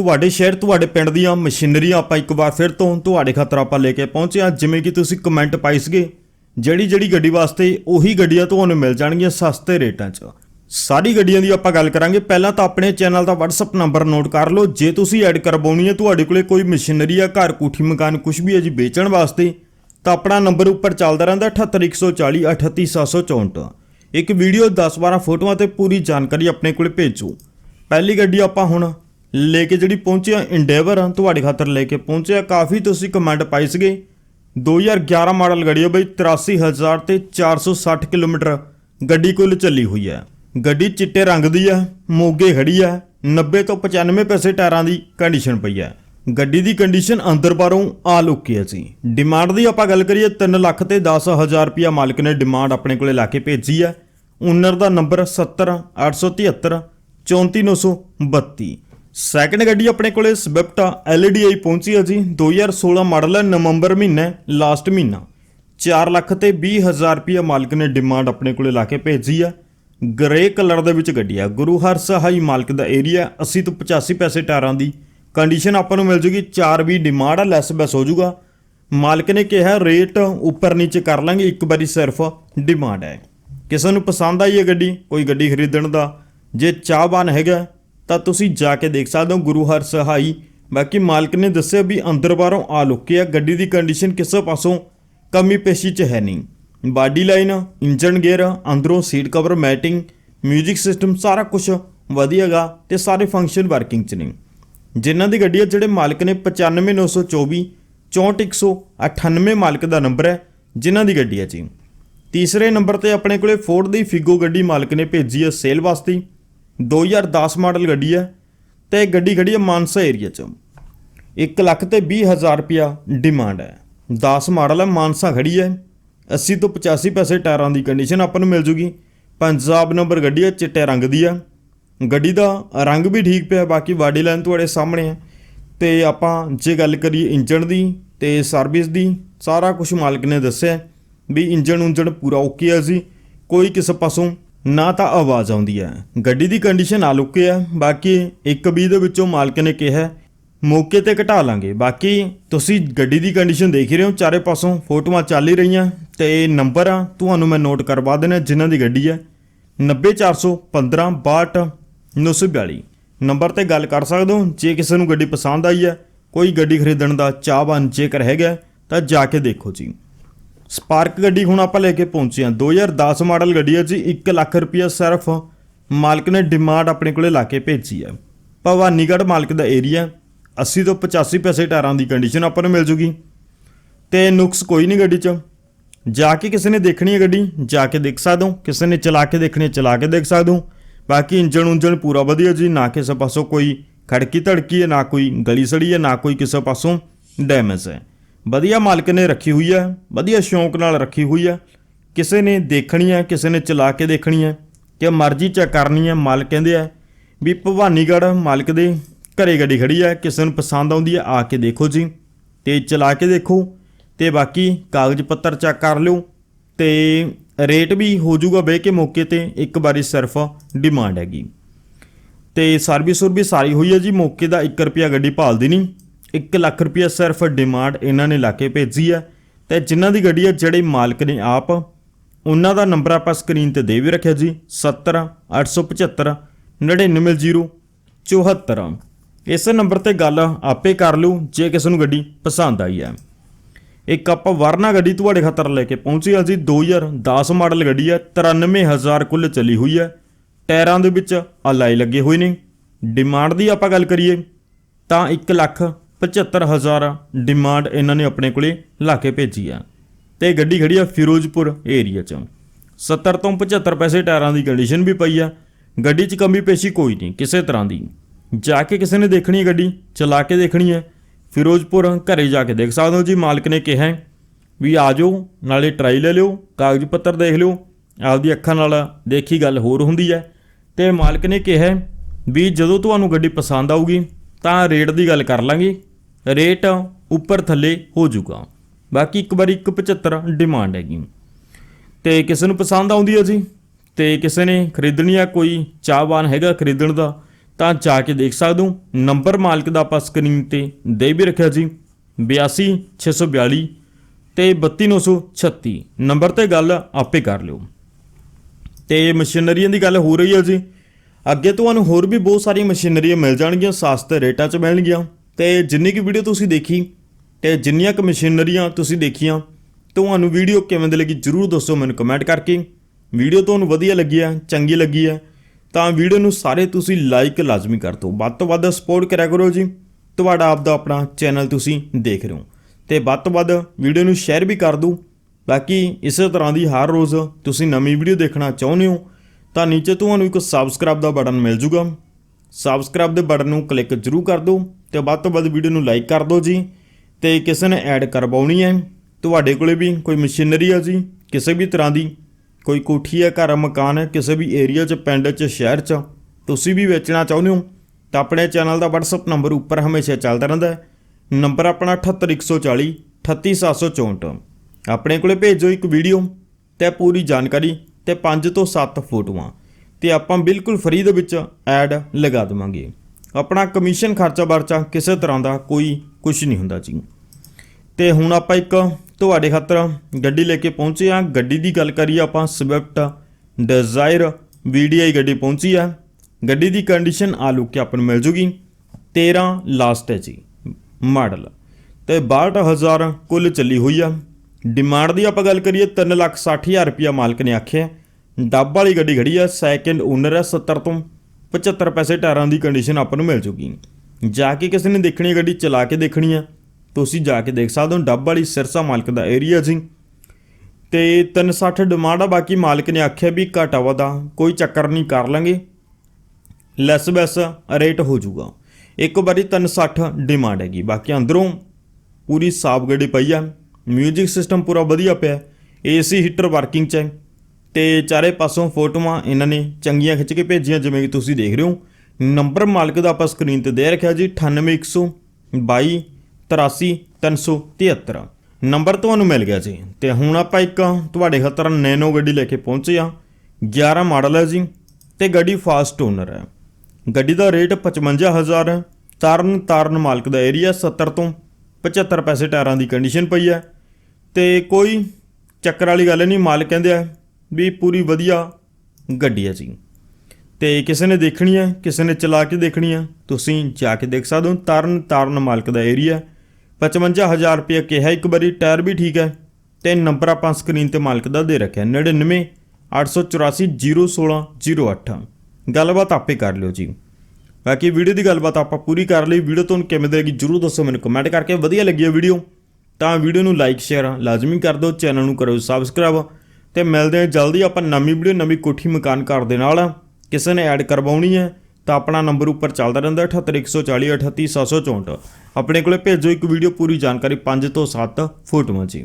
ਤੁਹਾਡੇ ਸ਼ਹਿਰ ਤੁਹਾਡੇ ਪਿੰਡ ਦੀਆਂ ਮਸ਼ੀਨਰੀਆਂ ਆਪਾਂ ਇੱਕ ਵਾਰ ਫਿਰ ਤੋਂ ਤੁਹਾਡੇ ਖਾਤਰ ਆਪਾਂ ਲੈ ਕੇ ਪਹੁੰਚੇ ਹਾਂ। ਜਿਵੇਂ ਕਿ ਤੁਸੀਂ ਕਮੈਂਟ ਪਾਈ ਸੀਗੇ, ਜਿਹੜੀ ਜਿਹੜੀ ਗੱਡੀ ਵਾਸਤੇ ਉਹੀ ਗੱਡੀਆਂ ਤੁਹਾਨੂੰ ਮਿਲ ਜਾਣਗੀਆਂ ਸਸਤੇ ਰੇਟਾਂ 'ਚ। ਸਾਰੀ ਗੱਡੀਆਂ ਦੀ ਆਪਾਂ ਗੱਲ ਕਰਾਂਗੇ। ਪਹਿਲਾਂ ਤਾਂ ਆਪਣੇ ਚੈਨਲ ਦਾ WhatsApp ਨੰਬਰ ਨੋਟ ਕਰ ਲਓ। ਜੇ ਤੁਸੀਂ ਐਡ ਕਰਵਾਉਣੀ ਹੈ, ਤੁਹਾਡੇ ਕੋਲੇ ਕੋਈ ਮਸ਼ੀਨਰੀ ਆ, ਘਰ, ਕੋਠੀ, ਮਕਾਨ ਕੁਝ ਵੀ ਹੈ ਜੀ ਵੇਚਣ ਵਾਸਤੇ, ਤਾਂ ਆਪਣਾ ਨੰਬਰ ਉੱਪਰ ਚੱਲਦਾ ਰਹਿੰਦਾ 78140 38764 ਇੱਕ ਵੀਡੀਓ 10-12 ਫੋਟੋਆਂ ਤੇ ਪੂਰੀ ਜਾਣਕਾਰੀ ਆਪਣੇ ਕੋਲੇ ਭੇਜੋ। ਪਹਿਲੀ ਗੱਡੀ ਆਪਾਂ ਹੁਣ ਲੈ ਕੇ ਜਿਹੜੀ ਪਹੁੰਚੇ ਆ ਇੰਡੇਵਰ ਤੁਹਾਡੇ ਖਾਤਰ ਲੈ ਕੇ ਪਹੁੰਚਿਆ ਕਾਫੀ ਤੁਸੀਂ ਕਮੈਂਟ ਪਾਈ ਸੀਗੇ। 2011 ਮਾਡਲ ਗੱਡੀ ਹੈ ਬਈ 83000 ਤੇ 460 ਕਿਲੋਮੀਟਰ ਗੱਡੀ ਕੁੱਲ ਚੱਲੀ ਹੋਈ ਹੈ ਗੱਡੀ ਚਿੱਟੇ ਰੰਗ ਦੀ ਹੈ ਮੋਗੇ ਖੜੀ ਹੈ 90 ਤੋਂ 95 ਪੈਸੇ ਟਾਇਰਾਂ ਦੀ ਕੰਡੀਸ਼ਨ ਪਈ ਹੈ ਗੱਡੀ ਦੀ ਕੰਡੀਸ਼ਨ ਅੰਦਰ ਬਾਹਰੋਂ ਆਲ ਓਕੇ ਹੈ ਜੀ ਡਿਮਾਂਡ ਦੀ ਆਪਾਂ ਗੱਲ ਕਰੀਏ 3 ਲੱਖ ਤੇ 10000 ਰੁਪਿਆ ਮਾਲਕ ਨੇ ਡਿਮਾਂਡ ਆਪਣੇ ਕੋਲੇ ਲਾ ਕੇ ਭੇਜੀ ਹੈ ਓਨਰ ਦਾ ਨੰਬਰ 70873 34932 ਸੈਕੰਡ ਗੱਡੀ ਆਪਣੇ ਕੋਲੇ ਸਵਿਫਟ ਐਲਡੀਆਈ ਪਹੁੰਚੀ ਹੈ ਜੀ। 2016 ਮਾਡਲ ਹੈ ਨਵੰਬਰ ਮਹੀਨਾ, ਲਾਸਟ ਮਹੀਨਾ। 4 ਲੱਖ ਤੇ 20000 ਰੁਪਏ ਮਾਲਕ ਨੇ ਡਿਮਾਂਡ ਆਪਣੇ ਕੋਲੇ ਲਾ ਕੇ ਭੇਜੀ ਹੈ ਗ੍ਰੇ ਕਲਰ ਦੇ ਵਿੱਚ ਗੱਡੀ ਆ। ਗੁਰੂ ਹਰਸਹਾਈ ਮਾਲਕ ਦਾ ਏਰੀਆ 80 ਤੋਂ 85 ਪੈਸੇ ਟਾਇਰਾਂ ਦੀ। ਕੰਡੀਸ਼ਨ ਆਪਾਂ ਨੂੰ ਮਿਲ ਜੂਗੀ 4 ਵੀ ਡਿਮਾਂਡ ਆ, ਲੈਸ ਬੈਸ ਹੋ ਜੂਗਾ। ਮਾਲਕ ਨੇ ਕਿਹਾ, ਰੇਟ ਉੱਪਰ ਨੀਚੇ ਕਰ ਲਾਂਗੇ, ਇੱਕ ਵਾਰੀ ਸਿਰਫ ਡਿਮਾਂਡ ਹੈ। ਕਿਸੇ ਨੂੰ ਪਸੰਦ ਆਈ ਹੈ ਗੱਡੀ, ਕੋਈ ਗੱਡੀ ਖਰੀਦਣ ਦਾ। ਜੇ ਚਾਹਵਾਨ ਹੈਗਾ ਤਾਂ ਤੁਸੀਂ ਜਾ ਕੇ ਦੇਖ ਸਕਦੇ ਹੋ ਗੁਰੂ ਹਰ ਸਹਾਈ। ਬਾਕੀ ਮਾਲਕ ਨੇ ਦੱਸਿਆ ਵੀ ਅੰਦਰ ਬਾਹਰੋਂ ਆ ਲੁੱਕੇ ਆ, ਗੱਡੀ ਦੀ ਕੰਡੀਸ਼ਨ ਕਿਸੇ ਪਾਸੋਂ ਕਮੀ ਪੇਸ਼ੀ ਚ ਹੈ ਨਹੀਂ। ਬਾਡੀ ਲਾਈਨ ਇੰਜਨ ਗੇਅਰ ਅੰਦਰੋਂ ਸੀਟ ਕਵਰ ਮੈਟਿੰਗ 뮤직 ਸਿਸਟਮ ਸਾਰਾ ਕੁਝ ਵਧੀਆਗਾ ਤੇ ਸਾਰੇ ਫੰਕਸ਼ਨ ਵਰਕਿੰਗ ਚ ਨੇ। ਜਿਨ੍ਹਾਂ ਦੀ ਗੱਡੀ ਹੈ ਜਿਹੜੇ ਮਾਲਕ ਨੇ 95924 64198 ਮਾਲਕ ਦਾ ਨੰਬਰ ਹੈ, ਜਿਨ੍ਹਾਂ ਦੀ ਗੱਡੀ ਹੈ ਜੀ। ਤੀਸਰੇ ਨੰਬਰ ਤੇ ਆਪਣੇ ਕੋਲੇ ਫੋਰਡ ਦੀ ਫਿਗੋ ਗੱਡੀ ਮਾਲਕ ਨੇ ਭੇਜੀ ਹੈ ਸੇਲ ਵਾਸਤੇ। 2010 ਮਾਡਲ ਗੱਡੀ ਹੈ ਤੇ ਇਹ ਗੱਡੀ ਖੜੀ ਹੈ ਮਾਨਸਾ ਏਰੀਆ 'ਚ। 1 ਲੱਖ ਤੇ 20 ਹਜ਼ਾਰ ਰੁਪਿਆ ਡਿਮਾਂਡ ਹੈ। 10 ਮਾਡਲ ਹੈ, ਮਾਨਸਾ ਖੜੀ ਹੈ। 80 ਤੋਂ 85 ਪੈਸੇ ਟਾਇਰਾਂ ਦੀ ਕੰਡੀਸ਼ਨ ਆਪਾਂ ਨੂੰ ਮਿਲ ਜੂਗੀ। ਪੰਜਾਬ ਨੰਬਰ ਗੱਡੀ ਹੈ, ਚਿੱਟੇ ਰੰਗ ਦੀ ਆ ਗੱਡੀ ਦਾ ਰੰਗ ਵੀ ਠੀਕ ਪਿਆ, ਬਾਕੀ ਬਾਡੀ ਲਾਈਨ ਤੁਹਾਡੇ ਸਾਹਮਣੇ ਹੈ। ਤੇ ਆਪਾਂ ਜੇ ਗੱਲ ਕਰੀਏ ਇੰਜਣ ਦੀ ਤੇ ਸਰਵਿਸ ਦੀ, ਸਾਰਾ ਕੁਝ ਮਾਲਕ ਨੇ ਦੱਸਿਆ ਵੀ ਇੰਜਣ ਉਂਜਨ ਪੂਰਾ ਓਕੇ ਆ ਜੀ। ਕੋਈ ਕਿਸੇ ਪਾਸੋਂ ਨਾ ਤਾਂ ਆਵਾਜ਼ ਆਉਂਦੀ ਹੈ। ਗੱਡੀ ਦੀ ਕੰਡੀਸ਼ਨ ਆ ਲੁੱਕੇ ਆ ਬਾਕੀ ਇੱਕ ਵੀ ਦੇ ਵਿੱਚੋਂ ਮਾਲਕ ਨੇ ਕਿਹਾ, ਮੌਕੇ ਤੇ ਘਟਾ ਲਾਂਗੇ। ਬਾਕੀ ਤੁਸੀਂ ਗੱਡੀ ਦੀ ਕੰਡੀਸ਼ਨ ਦੇਖ ਹੀ ਰਹੇ ਹੋ, ਚਾਰੇ ਪਾਸੋਂ ਫੋਟੋਆਂ ਚੱਲ ਹੀ ਰਹੀਆਂ ਤੇ ਨੰਬਰ ਆ, ਤੁਹਾਨੂੰ ਮੈਂ ਨੋਟ ਕਰਵਾ ਦੇਣਾ ਜਿਨ੍ਹਾਂ ਦੀ ਗੱਡੀ ਹੈ। 90415 942 ਨੰਬਰ ਤੇ ਗੱਲ ਕਰ ਸਕਦੇ ਹੋ, ਜੇ ਕਿਸੇ ਨੂੰ ਗੱਡੀ ਪਸੰਦ ਆਈ ਹੈ, ਕੋਈ ਗੱਡੀ ਖਰੀਦਣ ਦਾ ਚਾਹਵਾਨ ਜੇਕਰ ਹੈਗਾ, ਤਾਂ ਜਾ ਕੇ ਦੇਖੋ ਜੀ। ਸਪਾਰਕ ਗੱਡੀ ਹੁਣ ਆਪਾਂ ਲੈ ਕੇ ਪਹੁੰਚੇ ਹਾਂ। 2010 ਮਾਡਲ ਗੱਡੀ ਹੈ ਜੀ 1 ਲੱਖ ਰੁਪਇਆ ਸਿਰਫ ਮਾਲਕ ਨੇ ਡਿਮਾਂਡ ਆਪਣੇ ਕੋਲੇ ਲਾ ਕੇ ਭੇਜੀ ਹੈ। ਭਵਾਨੀਗੜ੍ਹ ਮਾਲਕ ਦਾ ਏਰੀਆ 80 ਤੋਂ 85 ਪੈਸੇ ਟਾਇਰਾਂ ਦੀ ਕੰਡੀਸ਼ਨ ਆਪਾਂ ਨੂੰ ਮਿਲ ਜੂਗੀ। ਤੇ ਨੁਕਸ ਕੋਈ ਨਹੀਂ ਗੱਡੀ 'ਚ। ਜਾ ਕੇ ਕਿਸੇ ਨੇ ਦੇਖਣੀ ਹੈ ਗੱਡੀ, ਜਾ ਕੇ ਦੇਖ ਸਕਦੇ ਹੋ। ਕਿਸੇ ਨੇ ਚਲਾ ਕੇ ਦੇਖਣੀ ਹੈ, ਚਲਾ ਕੇ ਦੇਖ ਸਕਦੇ ਹੋ। ਬਾਕੀ ਇੰਜਣ ਉਂਜਨ ਪੂਰਾ ਵਧੀਆ ਜੀ, ਨਾ ਕਿਸੇ ਪਾਸੋਂ ਕੋਈ ਖੜਕੀ ਧੜਕੀ ਹੈ, ਨਾ ਕੋਈ ਗਲੀ ਸੜੀ ਹੈ, ਨਾ ਕੋਈ ਕਿਸੇ ਪਾਸੋਂ ਡੈਮੇਜ ਹੈ। ਵਧੀਆ ਮਾਲਕ ਨੇ ਰੱਖੀ ਹੋਈ ਹੈ ਵਧੀਆ ਸ਼ੌਂਕ ਨਾਲ ਰੱਖੀ ਹੋਈ ਹੈ ਕਿਸੇ ਨੇ ਦੇਖਣੀ ਹੈ ਕਿਸੇ ਨੇ ਚਲਾ ਕੇ ਦੇਖਣੀ ਹੈ ਕਿ ਮਰਜ਼ੀ ਚੈੱਕ ਕਰਨੀ ਹੈ ਮਾਲਕ ਕਹਿੰਦੇ ਆ ਵੀ ਭਵਾਨੀਗੜ੍ਹ ਮਾਲਕ ਦੇ ਘਰੇ ਗੱਡੀ ਖੜੀ ਹੈ ਕਿਸੇ ਨੂੰ ਪਸੰਦ ਆਉਂਦੀ ਹੈ ਆ ਕੇ ਦੇਖੋ ਜੀ। ਤੇ ਚਲਾ ਕੇ ਦੇਖੋ, ਤੇ ਬਾਕੀ ਕਾਗਜ਼ ਪੱਤਰ ਚੈੱਕ ਕਰ ਲਿਓ। ਤੇ ਰੇਟ ਵੀ ਹੋ ਜਾਊਗਾ ਬਹਿ ਕੇ ਮੌਕੇ ਤੇ, ਇੱਕ ਵਾਰੀ ਸਿਰਫ ਡਿਮਾਂਡ ਹੈਗੀ। ਤੇ ਸਰਵਿਸ ਸੁਰਵਿਸ ਸਾਰੀ ਹੋਈ ਹੈ ਜੀ, ਮੌਕੇ ਦਾ 1 ਰੁਪਿਆ ਗੱਡੀ ਭਾਲਦੀ ਨਹੀਂ। 1 ਲੱਖ ਰੁਪਿਆ ਸਿਰਫ ਡਿਮਾਂਡ ਇਹਨਾਂ ਨੇ ਲਾ ਕੇ ਭੇਜੀ ਹੈ ਤੇ ਜਿਨ੍ਹਾਂ ਦੀ ਗੱਡੀ ਹੈ ਜਿਹੜੇ ਮਾਲਕ ਨੇ ਆਪ, ਉਹਨਾਂ ਦਾ ਨੰਬਰ ਆਪਾਂ ਸਕਰੀਨ ਤੇ ਦੇ ਵੀ ਰੱਖਿਆ ਜੀ 70 875 990 74 ਇਸ ਨੰਬਰ ਤੇ ਗੱਲ ਆਪੇ ਕਰ ਲਓ ਜੇ ਕਿਸੇ ਨੂੰ ਗੱਡੀ ਪਸੰਦ ਆਈ ਹੈ ਇੱਕ ਆਪਾਂ ਵਰਨਾ ਗੱਡੀ ਤੁਹਾਡੇ ਖਾਤਰ ਲੈ ਕੇ ਪਹੁੰਚੀ ਆ ਜੀ 2010 ਮਾਡਲ ਗੱਡੀ ਹੈ 93000 ਕੁੱਲ ਚੱਲੀ ਹੋਈ ਹੈ ਟਾਇਰਾਂ ਦੇ ਵਿੱਚ ਅਲਾਈ ਲੱਗੇ ਹੋਏ ਨੇ। ਡਿਮਾਂਡ ਦੀ ਆਪਾਂ ਗੱਲ ਕਰੀਏ, ਤਾਂ 1 ਲੱਖ 75000 ਡਿਮਾਂਡ ਇਹਨਾਂ ਨੇ ਆਪਣੇ ਕੋਲੇ ਲਾ ਕੇ ਭੇਜੀ ਆ। ਤੇ ਗੱਡੀ ਖੜੀ ਆ ਫਿਰੋਜ਼ਪੁਰ ਏਰੀਆ 'ਚ। 70 ਤੋਂ 75 ਪੈਸੇ ਟਾਇਰਾਂ ਦੀ ਕੰਡੀਸ਼ਨ ਵੀ ਪਈ ਆ। ਗੱਡੀ 'ਚ ਕਮੀ ਪੇਸ਼ੀ ਕੋਈ ਨਹੀਂ, ਕਿਸੇ ਤਰ੍ਹਾਂ ਦੀ ਜਾ ਕੇ ਕਿਸੇ ਨੇ ਦੇਖਣੀ ਹੈ ਗੱਡੀ, ਚਲਾ ਕੇ ਦੇਖਣੀ ਹੈ ਫਿਰੋਜ਼ਪੁਰ ਘਰੇ ਜਾ ਕੇ ਦੇਖ ਸਕਦੇ ਹੋ ਜੀ, ਮਾਲਕ ਨੇ ਕਿਹਾ ਵੀ ਆ ਜਾਓ, ਨਾਲੇ ਟਰਾਈ ਲੈ ਲਿਓ, ਕਾਗਜ਼ ਪੱਤਰ ਦੇਖ ਲਿਓ। ਆਪਦੀ ਅੱਖਾਂ ਨਾਲ ਦੇਖੀ ਗੱਲ ਹੋਰ ਹੁੰਦੀ ਹੈ ਤੇ ਮਾਲਕ ਨੇ ਕਿਹਾ ਵੀ ਜਦੋਂ ਤੁਹਾਨੂੰ ਗੱਡੀ ਪਸੰਦ ਆਊਗੀ, ਤਾਂ ਰੇਟ ਦੀ ਗੱਲ ਕਰ ਲਾਂਗੇ। ਰੇਟ ਉੱਪਰ ਥੱਲੇ ਹੋ ਜਾਊਗਾ। ਬਾਕੀ ਇੱਕ ਵਾਰੀ 175 ਡਿਮਾਂਡ ਹੈਗੀ। ਤੇ ਕਿਸੇ ਨੂੰ ਪਸੰਦ ਆਉਂਦੀ ਹੈ ਜੀ, ਤੇ ਕਿਸੇ ਨੇ ਖਰੀਦਣੀ ਆ, ਕੋਈ ਚਾਹਵਾਨ ਹੈਗਾ ਖਰੀਦਣ ਦਾ, ਤਾਂ ਜਾ ਕੇ ਦੇਖ ਸਕਦੇ ਹੋ। ਨੰਬਰ ਮਾਲਕ ਦਾ ਆਪਾਂ ਸਕਰੀਨ ਤੇ ਦੇ ਵੀ ਰੱਖਿਆ ਜੀ 82642 ਤੇ 32936 ਨੰਬਰ ਤੇ ਗੱਲ ਆਪੇ ਕਰ ਲਿਓ। ਤੇ ਮਸ਼ੀਨਰੀਆਂ ਦੀ ਗੱਲ ਹੋ ਰਹੀ ਹੈ ਜੀ, ਅੱਗੇ ਤੁਹਾਨੂੰ ਹੋਰ ਵੀ ਬਹੁਤ ਸਾਰੀਆਂ ਮਸ਼ੀਨਰੀਆਂ ਮਿਲ ਜਾਣਗੀਆਂ, ਸਸਤੇ ਰੇਟਾਂ 'ਚ ਮਿਲਣਗੀਆਂ। ਤੇ ਜਿੰਨੀ ਕੀ ਵੀਡੀਓ ਤੁਸੀਂ ਦੇਖੀ ਤੇ ਜਿੰਨੀਆਂ ਕੁ ਮਸ਼ੀਨਰੀਆਂ ਤੁਸੀਂ ਦੇਖੀਆਂ, ਤੁਹਾਨੂੰ ਵੀਡੀਓ ਕਿਵੇਂ ਦੀ ਲੱਗੀ ਜਰੂਰ ਦੱਸੋ ਮੈਨੂੰ ਕਮੈਂਟ ਕਰਕੇ। ਵੀਡੀਓ ਤੁਹਾਨੂੰ ਵਧੀਆ ਲੱਗੀ ਹੈ ਚੰਗੀ ਲੱਗੀ ਹੈ ਤਾਂ ਵੀਡੀਓ ਨੂੰ ਸਾਰੇ ਤੁਸੀਂ ਲਾਈਕ ਲਾਜ਼ਮੀ ਕਰ ਦਿਓ। ਵੱਧ ਤੋਂ ਵੱਧ ਸਪੋਰਟ ਕਰਿਆ ਕਰੋ ਜੀ। ਤੁਹਾਡਾ ਆਪਦਾ ਆਪਣਾ ਚੈਨਲ ਤੁਸੀਂ ਦੇਖ ਰਹੇ ਹੋ। ਤੇ ਵੱਧ ਤੋਂ ਵੱਧ ਵੀਡੀਓ ਨੂੰ ਸ਼ੇਅਰ ਵੀ ਕਰ ਦਿਓ। ਬਾਕੀ ਇਸੇ ਤਰ੍ਹਾਂ ਦੀ ਹਰ ਰੋਜ਼ ਤੁਸੀਂ ਨਵੀਂ ਵੀਡੀਓ ਦੇਖਣਾ ਚਾਹੁੰਦੇ ਹੋ, ਤਾਂ ਨੀਚੇ ਤੁਹਾਨੂੰ ਇੱਕ ਸਬਸਕ੍ਰਾਈਬ ਦਾ ਬਟਨ ਮਿਲ ਜੂਗਾ। ਸਬਸਕ੍ਰਾਈਬ ਦੇ ਬਟਨ ਨੂੰ ਕਲਿੱਕ ਜ਼ਰੂਰ ਕਰ ਦਿਓ ਤੇ ਵੱਧ ਤੋਂ ਵੱਧ ਵੀਡੀਓ ਨੂੰ ਲਾਈਕ ਕਰ ਦਿਓ ਜੀ ਤੇ ਕਿਸੇ ਨੇ ਐਡ ਕਰਵਾਉਣੀ ਹੈ, ਤੁਹਾਡੇ ਕੋਲੇ ਵੀ ਕੋਈ ਮਸ਼ੀਨਰੀ ਆ ਜੀ, ਕਿਸੇ ਵੀ ਤਰ੍ਹਾਂ ਦੀ, ਕੋਈ ਕੋਠੀ ਹੈ ਘਰ ਮਕਾਨ ਹੈ ਕਿਸੇ ਵੀ ਏਰੀਆ 'ਚ, ਪਿੰਡ 'ਚ, ਸ਼ਹਿਰ 'ਚ, ਤੁਸੀਂ ਵੀ ਵੇਚਣਾ ਚਾਹੁੰਦੇ ਹੋ, ਤਾਂ ਆਪਣੇ ਚੈਨਲ ਦਾ WhatsApp ਨੰਬਰ ਉੱਪਰ ਹਮੇਸ਼ਾ ਚੱਲਦਾ ਰਹਿੰਦਾ ਹੈ। ਨੰਬਰ ਆਪਣਾ 78140 38764 ਆਪਣੇ ਕੋਲੇ ਭੇਜੋ ਇੱਕ ਵੀਡੀਓ ਤੇ ਪੂਰੀ ਜਾਣਕਾਰੀ ਤੇ 5 ਤੋਂ 7 ਫੋਟੋਆਂ। ਤੇ ਆਪਾਂ ਬਿਲਕੁਲ ਫ੍ਰੀ ਦੇ ਵਿੱਚ ਐਡ ਲਗਾ ਦੇਵਾਂਗੇ। ਆਪਣਾ ਕਮਿਸ਼ਨ ਖਰਚਾ ਵਰਚਾ ਕਿਸੇ ਤਰ੍ਹਾਂ ਦਾ ਕੋਈ ਕੁਝ ਨਹੀਂ ਹੁੰਦਾ ਜੀ। ਤੇ ਹੁਣ ਆਪਾਂ ਇੱਕ ਤੁਹਾਡੇ ਖਾਤਰ ਗੱਡੀ ਲੈ ਕੇ ਪਹੁੰਚੇ ਆ ਗੱਡੀ ਦੀ ਗੱਲ ਕਰੀਏ ਆਪਾਂ ਸਵਿਫਟ ਡਿਜ਼ਾਇਰ VDI ਗੱਡੀ ਪਹੁੰਚੀ ਆ। ਗੱਡੀ ਦੀ ਕੰਡੀਸ਼ਨ ਆ ਲੁੱਕ ਕੇ ਆਪਾਂ ਨੂੰ ਮਿਲ ਜੂਗੀ। 13 ਲਾਸਟ ਹੈ ਜੀ ਮਾਡਲ ਤੇ 62000 ਕੁੱਲ ਚੱਲੀ ਹੋਈ ਆ। ਡਿਮਾਂਡ ਦੀ ਆਪਾਂ ਗੱਲ ਕਰੀਏ 360000 ਰੁਪਿਆ ਮਾਲਕ ਨੇ ਆਖਿਆ। ਡੱਬ ਵਾਲੀ ਗੱਡੀ ਖੜੀ ਆ ਸੈਕਿੰਡ ਓਨਰ ਹੈ 70 ਤੋਂ 75 ਪੈਸੇ ਟਾਇਰਾਂ ਦੀ ਕੰਡੀਸ਼ਨ ਆਪਾਂ ਨੂੰ ਮਿਲ ਜੂਗੀ ਜਾ ਕੇ ਕਿਸੇ ਨੇ ਦੇਖਣੀ ਗੱਡੀ, ਚਲਾ ਕੇ ਦੇਖਣੀ ਆ। ਤੁਸੀਂ ਜਾ ਕੇ ਦੇਖ ਸਕਦੇ ਹੋ, ਡੱਬ ਵਾਲੀ ਸਿਰਸਾ ਮਾਲਕ ਦਾ ਏਰੀਆ ਜੀ ਤੇ 360 ਡਿਮਾਂਡ ਆ, ਬਾਕੀ ਮਾਲਕ ਨੇ ਆਖਿਆ ਵੀ ਘਾਟਾ ਵਾਧਾ, ਕੋਈ ਚੱਕਰ ਨਹੀਂ, ਕਰ ਲਾਂਗੇ। ਲੈਸ ਬੈਸ ਰੇਟ ਹੋ ਜਾਊਗਾ। ਇੱਕ ਵਾਰੀ 360 ਡਿਮਾਂਡ ਹੈਗੀ। ਬਾਕੀ ਅੰਦਰੋਂ ਪੂਰੀ ਸਾਫ਼ ਗੱਡੀ ਪਈ ਆ। 뮤직 ਸਿਸਟਮ ਪੂਰਾ ਵਧੀਆ ਪਿਆ। ਏਸੀ ਹੀਟਰ ਵਰਕਿੰਗ ਚ ਹੈ। ਤੇ ਚਾਰੇ ਪਾਸੋਂ ਫੋਟੋਆਂ ਇਹਨਾਂ ਨੇ ਚੰਗੀਆਂ ਖਿੱਚ ਕੇ ਭੇਜੀਆਂ, ਜਿਵੇਂ ਕਿ ਤੁਸੀਂ ਦੇਖ ਰਹੇ ਹੋ। ਨੰਬਰ ਮਾਲਕ ਦਾ ਆਪਾਂ ਸਕਰੀਨ ਤੇ ਦੇ ਰੱਖਿਆ ਜੀ 98122 83373 ਨੰਬਰ ਤੁਹਾਨੂੰ ਮਿਲ ਗਿਆ ਜੀ। ਤੇ ਹੁਣ ਆਪਾਂ ਇੱਕ ਤੁਹਾਡੇ ਖਾਤਰ ਨੈਨੋ ਗੱਡੀ ਲੈ ਕੇ ਪਹੁੰਚੇ ਆ 11 ਮਾਡਲ ਹੈ ਜੀ ਤੇ ਗੱਡੀ ਫਾਸਟ ਓਨਰ ਹੈ। ਗੱਡੀ ਦਾ ਰੇਟ 55000 ਹੈ। ਤਾਰਨ ਤਾਰਨ ਮਾਲਕ ਦਾ ਏਰੀਆ 70 ਤੋਂ 75 ਪੈਸੇ ਟਾਇਰਾਂ ਦੀ ਕੰਡੀਸ਼ਨ ਪਈ ਹੈ। ਤੇ ਕੋਈ ਚੱਕਰ ਵਾਲੀ ਗੱਲ ਨਹੀਂ, ਮਾਲਕ ਕਹਿੰਦੇ ਆ ਵੀ ਪੂਰੀ ਵਧੀਆ ਗੱਡੀ ਹੈ ਜੀ। ਤੇ ਕਿਸੇ ਨੇ ਦੇਖਣੀ ਹੈ, ਕਿਸੇ ਨੇ ਚਲਾ ਕੇ ਦੇਖਣੀ ਹੈ, ਤੁਸੀਂ ਜਾ ਕੇ ਦੇਖ ਸਕਦੇ ਹੋ, ਤਰਨ ਤਾਰਨ ਮਾਲਕ ਦਾ ਏਰੀਆ 55000 ਰੁਪਏ ਕਿਹਾ ਇੱਕ ਵਾਰੀ, ਟਾਇਰ ਵੀ ਠੀਕ ਹੈ, ਤੇ ਨੰਬਰ ਆਪਾਂ ਸਕਰੀਨ ਤੇ ਮਾਲਕ ਦਾ ਦੇ ਰੱਖਿਆ 99 884 01608 ਗੱਲਬਾਤ ਆਪੇ ਕਰ ਲਿਓ ਜੀ। ਬਾਕੀ ਵੀਡੀਓ ਦੀ ਗੱਲਬਾਤ ਆਪਾਂ ਪੂਰੀ ਕਰ ਲਈ, ਵੀਡੀਓ ਤੁਹਾਨੂੰ ਕਿਵੇਂ ਦੀ ਲੱਗੀ ਜਰੂਰ ਦੱਸੋ ਮੈਨੂੰ ਕਮੈਂਟ ਕਰਕੇ। ਵਧੀਆ ਲੱਗੀ ਹੈ ਵੀਡੀਓ, ਤਾਂ ਵੀਡੀਓ ਨੂੰ ਲਾਈਕ ਸ਼ੇਅਰ ਲਾਜ਼ਮੀ ਕਰ ਦਿਓ, ਚੈਨਲ ਨੂੰ ਕਰੋ ਸਬਸਕ੍ਰਾਈਬ ਤੇ ਮਿਲਦੇ ਹਾਂ ਜਲਦੀ ਆਪਾਂ ਨਵੀਂ ਵੀਡੀਓ, ਨਵੀਂ ਕੋਠੀ ਮਕਾਨ ਘਰ ਦੇ ਨਾਲ। ਕਿਸੇ ਨੇ ਐਡ ਕਰਵਾਉਣੀ ਹੈ ਤਾਂ ਆਪਣਾ ਨੰਬਰ ਉੱਪਰ ਚੱਲਦਾ ਰਹਿੰਦਾ 78140 38764 ਆਪਣੇ ਕੋਲੇ ਭੇਜੋ ਇੱਕ ਵੀਡੀਓ, ਪੂਰੀ ਜਾਣਕਾਰੀ 5 ਤੋਂ 7 ਫੋਟੋਆਂ ਜੀ